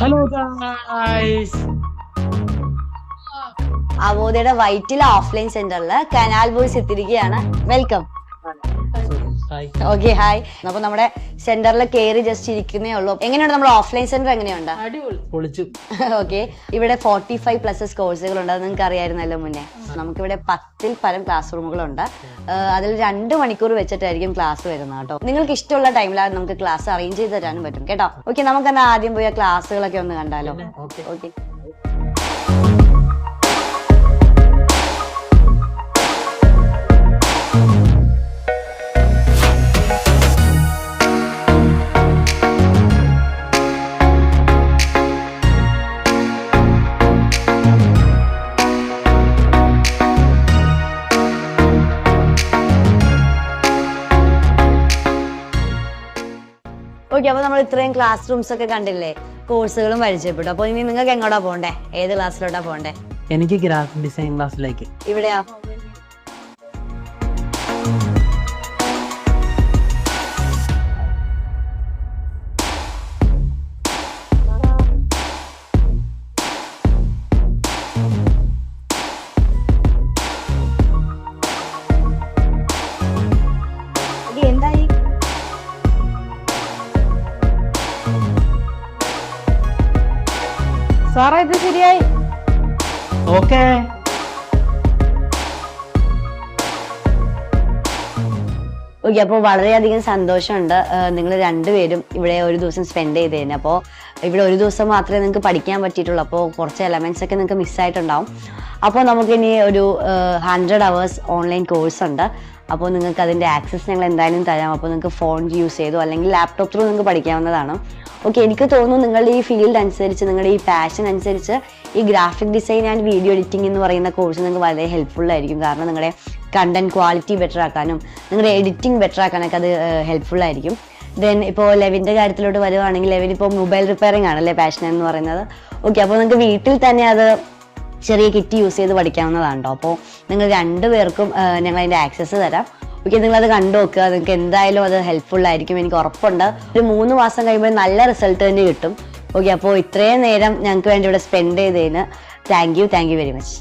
Hello guys അവോദയുടെ വൈറ്റിൽ offline സെന്ററിൽ canal boys എത്തിയിരിക്കുകയാണ്. വെൽക്കം ഓക്കെ ഹായ് അപ്പൊ നമ്മുടെ സെന്ററിൽ കയറി ജസ്റ്റ് ഇരിക്കുന്നേ ഉള്ളൂ. എങ്ങനെയുണ്ട് നമ്മുടെ ഓഫ്ലൈൻ സെന്റർ എങ്ങനെയുണ്ട്? അടിപൊളി. പൊളിച്ചു. ഓക്കെ ഇവിടെ ഫോർട്ടി ഫൈവ് കോഴ്സുകൾ ഉണ്ട് അത് നിങ്ങൾക്ക് അറിയായിരുന്നല്ലോ മുന്നേ. നമുക്കിവിടെ പത്തിൽ പരം ക്ലാസ് റൂമുകളുണ്ട് അതിൽ രണ്ട് മണിക്കൂർ വെച്ചിട്ടായിരിക്കും ക്ലാസ് വരുന്നത് കേട്ടോ. നിങ്ങൾക്ക് ഇഷ്ടമുള്ള ടൈമിലാണ് നമുക്ക് ക്ലാസ് അറേഞ്ച് ചെയ്ത് തരാനും പറ്റും. കേട്ടോ? ഓക്കെ നമുക്ക് എന്നാൽ ആദ്യം പോയി ആ ക്ലാസ്സുകളൊക്കെ ഒന്ന് കണ്ടാലോ? ഓക്കെ ഓക്കെ അപ്പോൾ അപ്പൊ നമ്മൾ ഇത്രയും ക്ലാസ് റൂംസ് ഒക്കെ കണ്ടില്ലേ? കോഴ്സുകളും പരിചയപ്പെട്ടു. അപ്പൊ ഇനി നിങ്ങൾക്ക് എങ്ങോട്ടാ പോണ്ടേ? ഏത് ക്ലാസ്സിലോട്ടാ പോണ്ടേ? എനിക്ക് ഗ്രാഫിക് ഡിസൈൻ ക്ലാസ്സിലേക്ക് ഇവിടെയാ? സാറേ ഇത് ശരിയായി. ഓക്കെ. ഓക്കെ അപ്പോൾ വളരെയധികം സന്തോഷമുണ്ട്. നിങ്ങൾ രണ്ടുപേരും ഇവിടെ ഒരു ദിവസം സ്പെൻഡ് ചെയ്തതിന് അപ്പോൾ ഇവിടെ ഒരു ദിവസം മാത്രമേ നിങ്ങൾക്ക് പഠിക്കാൻ പറ്റിയിട്ടുള്ളൂ. അപ്പോൾ കുറച്ച് എലമെന്റ്സ് ഒക്കെ നിങ്ങൾക്ക് മിസ്സായിട്ടുണ്ടാവും അപ്പോൾ നമുക്കിനി ഒരു ഹൺഡ്രഡ് അവേഴ്സ് ഓൺലൈൻ കോഴ്സ് ഉണ്ട്. അപ്പോൾ നിങ്ങൾക്ക് അതിന്റെ ആക്സസ് ഞങ്ങൾ എന്തായാലും തരാം. അപ്പോൾ നിങ്ങൾക്ക് ഫോൺ യൂസ് ചെയ്തോ അല്ലെങ്കിൽ ലാപ്ടോപ്പ് ത്രൂ നിങ്ങൾക്ക് പഠിക്കാവുന്നതാണ്. ഓക്കെ എനിക്ക് തോന്നുന്നു നിങ്ങളുടെ ഈ ഫീൽഡ് അനുസരിച്ച് നിങ്ങളുടെ ഈ പാഷൻ അനുസരിച്ച് ഈ graphic design and video editing എന്ന് പറയുന്ന കോഴ്സ് നിങ്ങൾക്ക് വളരെ ഹെൽപ്ഫുൾ ആയിരിക്കും. കാരണം നിങ്ങളുടെ കണ്ടന്റ് ക്വാളിറ്റി ബെറ്റർ ആക്കാനും നിങ്ങളുടെ എഡിറ്റിംഗ് ബെറ്റർ ആക്കാനൊക്കെ അത് ഹെൽപ്ഫുൾ ആയിരിക്കും. ദെൻ ഇപ്പോൾ ലെവിന്റെ കാര്യത്തിലോട്ട് വരുവാണെങ്കിൽ ലെവിൻ ഇപ്പോൾ മൊബൈൽ റിപ്പയറിംഗ് ആണല്ലേ പാഷൻ എന്ന് പറയുന്നത്. ഓക്കെ അപ്പോൾ നിങ്ങൾക്ക് വീട്ടിൽ തന്നെ അത് ചെറിയ കിറ്റ് യൂസ് ചെയ്ത് പഠിക്കാവുന്നതാണ് അപ്പോൾ നിങ്ങൾ രണ്ടുപേർക്കും ഞങ്ങൾ അതിന്റെ ആക്സസ് തരാം. ഓക്കെ നിങ്ങളത് കണ്ടു നോക്കുക. നിങ്ങൾക്ക് എന്തായാലും അത് ഹെൽപ്ഫുൾ ആയിരിക്കും. എനിക്ക് ഉറപ്പുണ്ട്. ഒരു മൂന്ന് മാസം കഴിയുമ്പോൾ നല്ല റിസൾട്ട് തന്നെ കിട്ടും. ഓക്കെ അപ്പോൾ ഇത്രയും നേരം ഞങ്ങൾക്ക് വേണ്ടി ഇവിടെ സ്പെൻഡ് ചെയ്തതിന് thank you thank you very much